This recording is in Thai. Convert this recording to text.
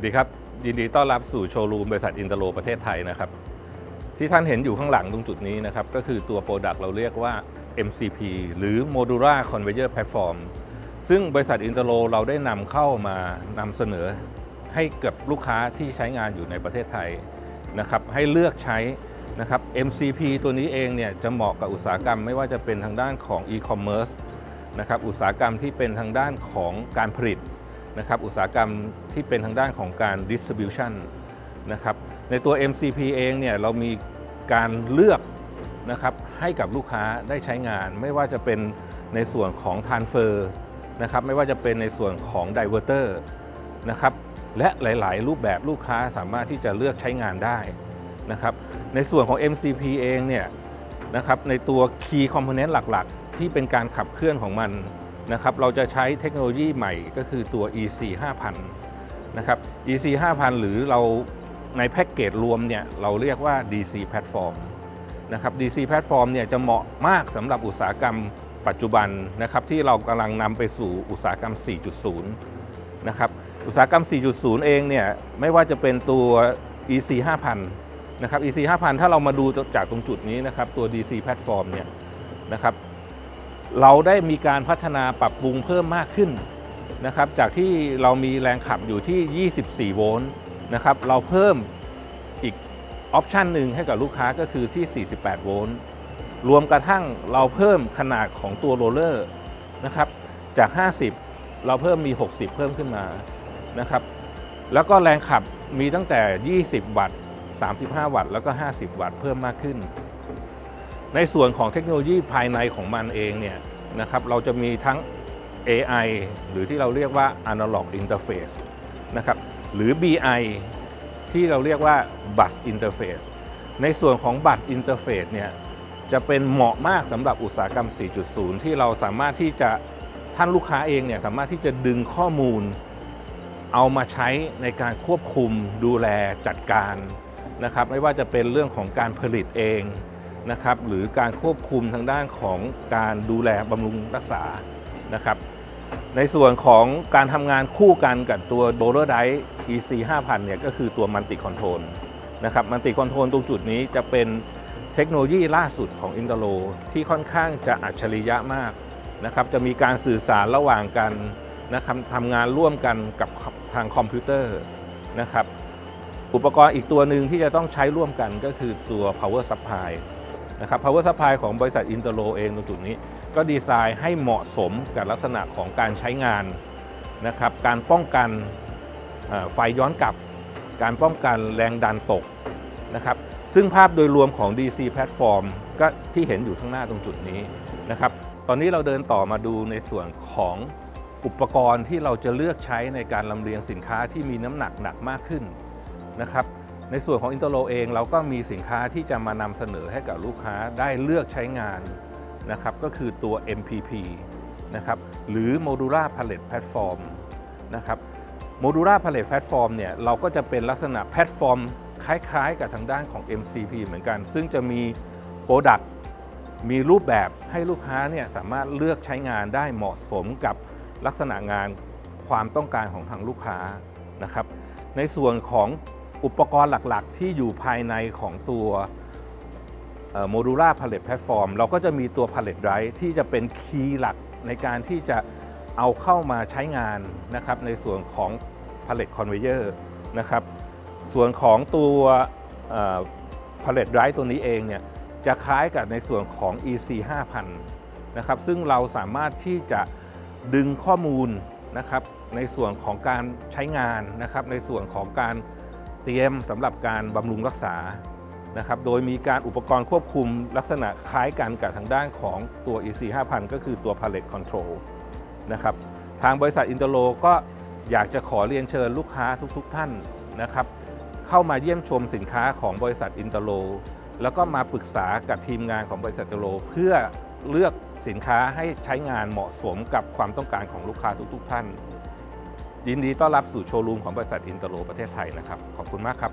วัสดีครับ ยินดีต้อนรับสู่โชว์รูมบริษัทอินเตอร์โลประเทศไทยนะครับ ที่ท่านเห็นอยู่ข้างหลังตรงจุดนี้นะครับ ก็คือตัว Product เราเรียกว่า MCP หรือ Modular Conveyor Platform ซึ่งบริษัทอินเตอร์โลเราได้นำเข้ามานำเสนอให้กับลูกค้าที่ใช้งานอยู่ในประเทศไทยนะครับให้เลือกใช้นะครับ MCP ตัวนี้เองเนี่ยจะเหมาะกับอุตสาหกรรมไม่ว่าจะเป็นทางด้านของ e-commerce นะครับอุตสาหกรรมที่เป็นทางด้านของการผลิต นะครับอุตสาหกรรมที่เป็นทางด้านของการ distribution นะครับในตัว MCP เองเนี่ยเรามีการเลือกนะครับให้กับลูกค้าได้ใช้งาน ไม่ว่าจะเป็นในส่วนของ transfer นะครับไม่ว่าจะเป็นในส่วนของ diverter นะครับและหลาย ๆ รูปแบบลูกค้าสามารถที่จะเลือกใช้งานได้นะครับในส่วนของ MCP เองเนี่ยนะครับในตัว key component หลัก ๆ ที่เป็นการขับเคลื่อนของมัน นะครับเราจะใช้เทคโนโลยีใหม่ก็คือตัว EC 5000นะครับ EC 5000หรือเราในแพ็กเกจรวมเนี่ยเราเรียกว่า DC Platform นะครับ DC Platform เนี่ยจะเหมาะมากสำหรับอุตสาหกรรมปัจจุบันนะครับที่เรากำลังนำไปสู่อุตสาหกรรม 4.0 นะครับอุตสาหกรรม 4.0 เองเนี่ยไม่ว่าจะเป็นตัว EC 5000 นะครับ EC 5000 ถ้าเรามาดูจากตรงจุดนี้นะครับตัว DC Platform เนี่ยนะครับ เราได้มีการพัฒนาปรับปรุงเพิ่มมากขึ้นนะครับ จากที่เรามีแรงขับอยู่ที่ 24 โวลต์นะครับ เราเพิ่มอีกออปชันหนึ่งให้กับลูกค้าก็คือที่ 48 โวลต์ รวมกระทั่งเราเพิ่มขนาดของตัวโรลเลอร์นะครับ จาก 50 เราเพิ่มมี 60 เพิ่มขึ้นมานะครับ แล้วก็แรงขับมีตั้งแต่ 20 วัตต์ 35 วัตต์ แล้วก็ 50 วัตต์ เพิ่มมากขึ้น ในส่วนของเทคโนโลยีภายในของมันเองเนี่ยนะครับเราจะมีทั้ง AI หรือที่เราเรียกว่า Analog Interface นะครับหรือ BI ที่เราเรียกว่า Bus Interface ในส่วนของ Bus Interface เนี่ยจะเป็นเหมาะมากสำหรับอุตสาหกรรม 4.0 ที่เราสามารถที่จะท่านลูกค้าเองเนี่ยสามารถที่จะดึงข้อมูล เอามาใช้ในการควบคุมดูแลจัดการนะครับไม่ว่าจะเป็นเรื่องของการผลิตเอง นะครับหรือการควบคุมทางด้านของการดูแลบำรุงรักษานะครับ ในส่วนของการทำงานคู่กันกับตัว d o l l a r d i e EC 5000เนี่ยก็คือตัวมันติคอนโทรลนะครับมันติคอนโทรลตรงจุดนี้จะเป็นเทคโนโลยีล่าสุดของ i n t e r l o ที่ค่อนข้างจะอัจฉริยะมากนะครับจะมีการสื่อสารระหว่างกันนะครับทำงานร่วมกันกับทางคอมพิวเตอร์นะครับอุปกรณ์อีกตัวหนึ่งที่จะต้องใช้ร่วมกันก็คือตัว power supply นะครับ power supply ของบริษัทอินเตอร์โลเองตรงจุดนี้ ก็ดีไซน์ให้เหมาะสมกับลักษณะของการใช้งานนะครับ การป้องกันไฟย้อนกลับ การป้องกันแรงดันตกนะครับ ซึ่งภาพโดยรวมของ DC Platform ก็ที่เห็นอยู่ข้างหน้าตรงจุดนี้นะครับ ตอนนี้เราเดินต่อมาดูในส่วนของอุปกรณ์ที่เราจะเลือกใช้ในการลำเลียงสินค้าที่มีน้ำหนักหนักมากขึ้นนะครับ ในส่วนของ i n t e r l o เองเราก็มีสินค้าที่จะมานำเสนอให้กับลูกค้าได้เลือกใช้งานนะครับก็คือตัว MPP นะครับหรือ Modular Pallet Platform นะครับ Modular Pallet Platform เนี่ยเราก็จะเป็นลักษณะแพลตฟอร์ม คล้ายๆ กับทางด้านของ MCP เหมือนกัน ซึ่งจะมี Product มีรูปแบบให้ลูกค้าเนี่ยสามารถเลือกใช้งานได้เหมาะสมกับลักษณะงานความต้องการของทางลูกค้านะครับในส่วนของ อุปกรณ์หลักๆ ที่อยู่ภายในของตัวโมดูล่าพาเลตแพลตฟอร์มเราก็จะมีตัวพาเลตไรที่จะเป็นคีย์หลักในการที่จะเอาเข้ามาใช้งานนะครับในส่วนของพาเลตคอนเวเยอร์นะครับส่วนของตัวพาเลตไรตัวนี้เองเนี่ยจะคล้ายกับในส่วนของ EC 5000นะครับซึ่งเราสามารถที่จะดึงข้อมูลนะครับในส่วนของการใช้งานนะครับในส่วนของการ เตรียมสำหรับการบำรุงรักษานะครับ โดยมีการอุปกรณ์ควบคุมลักษณะคล้ายกันกับทางด้านของตัว EC 5000ก็คือตัว Pallet Control นะครับ ทางบริษัทอินเตอร์โลก็อยากจะขอเรียนเชิญลูกค้าทุกๆทท่านนะครับ เข้ามาเยี่ยมชมสินค้าของบริษัทอินเตอร์โลแล้วก็มาปรึกษากับทีมงานของบริษัทอินเตอร์โลเพื่อเลือกสินค้าให้ใช้งานเหมาะสมกับความต้องการของลูกค้าทุกๆท่าน ยินดีต้อนรับสู่โชว์รูมของบริษัทอินเตอร์โลประเทศไทยนะครับ ขอบคุณมากครับ